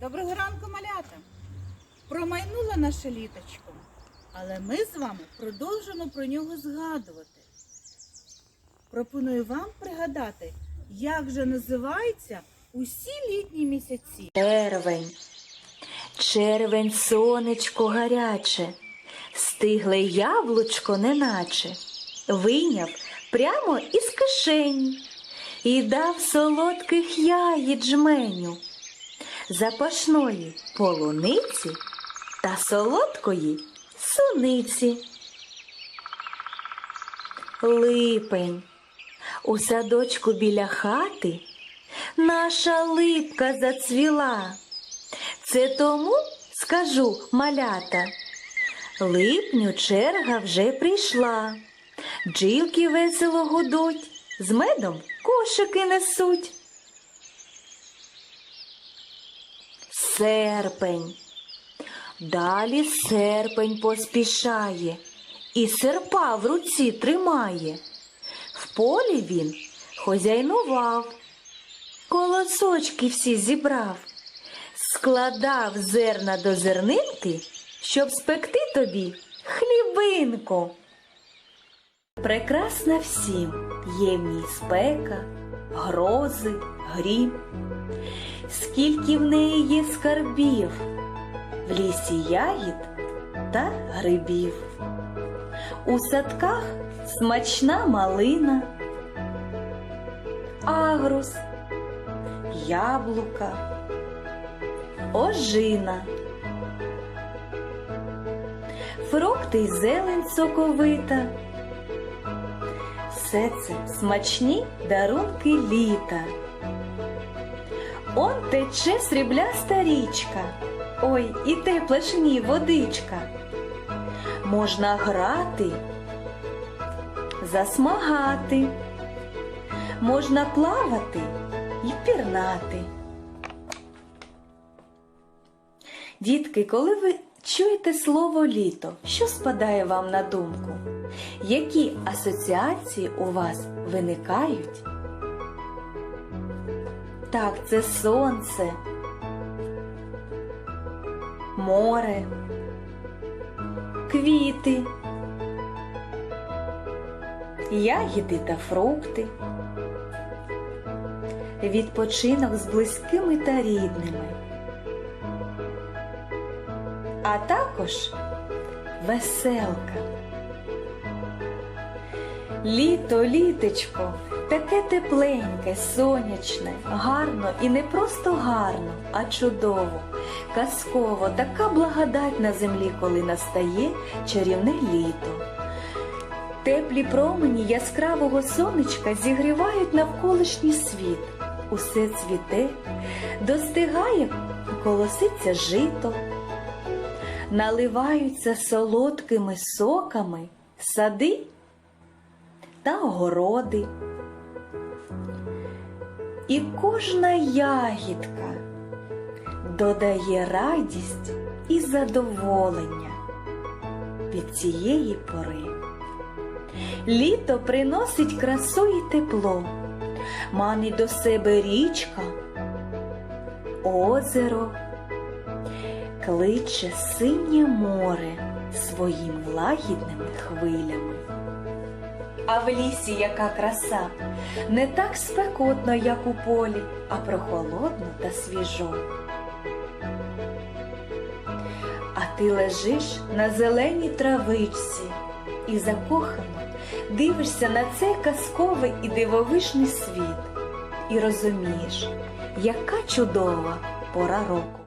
Доброго ранку, малята! Промайнуло наше літочко, але ми з вами продовжимо про нього згадувати. Пропоную вам пригадати, як же називаються усі літні місяці. Червень, червень, сонечко гаряче, стигле яблучко неначе, вийняв прямо із кишені і дав солодких яїд жменю, запашної полуниці та солодкої суниці. Липень. У садочку біля хати наша липка зацвіла. Це тому, скажу, малята, липню черга вже прийшла. Джілки весело гудуть, з медом кошики несуть. Серпень. Далі серпень поспішає і серпа в руці тримає. В полі він хозяйнував, колосочки всі зібрав, складав зерна до зернинки, щоб спекти тобі хлібинку. Прекрасна всім є в ній спека, грози, грім. Скільки в неї є скарбів, в лісі ягід та грибів. У садках смачна малина, агрус, яблука, ожина, фрукти й зелень соковита. Все це смачні дарунки літа. Он тече срібляста річка, ой, і тепла ж ній водичка. Можна грати, засмагати, можна плавати і пірнати. Дітки, коли ви чуєте слово літо, що спадає вам на думку? Які асоціації у вас виникають? Так, це сонце, море, квіти, ягіди та фрукти, відпочинок з близькими та рідними, а також веселка. Літо, літечко, таке тепленьке, сонячне, гарно і не просто гарно, а чудово, казково, така благодать на землі, коли настає чарівне літо. Теплі промені яскравого сонечка зігрівають навколишній світ. Усе цвіте, достигає, колоситься жито, наливаються солодкими соками сади та огороди. І кожна ягідка додає радість і задоволення від цієї пори. Літо приносить красу і тепло, манить до себе річка, озеро, кличе синє море своїми лагідними хвилями. А в лісі яка краса, не так спекотно, як у полі, а прохолодно та свіжо. А ти лежиш на зеленій травичці і закохано дивишся на цей казковий і дивовижний світ і розумієш, яка чудова пора року.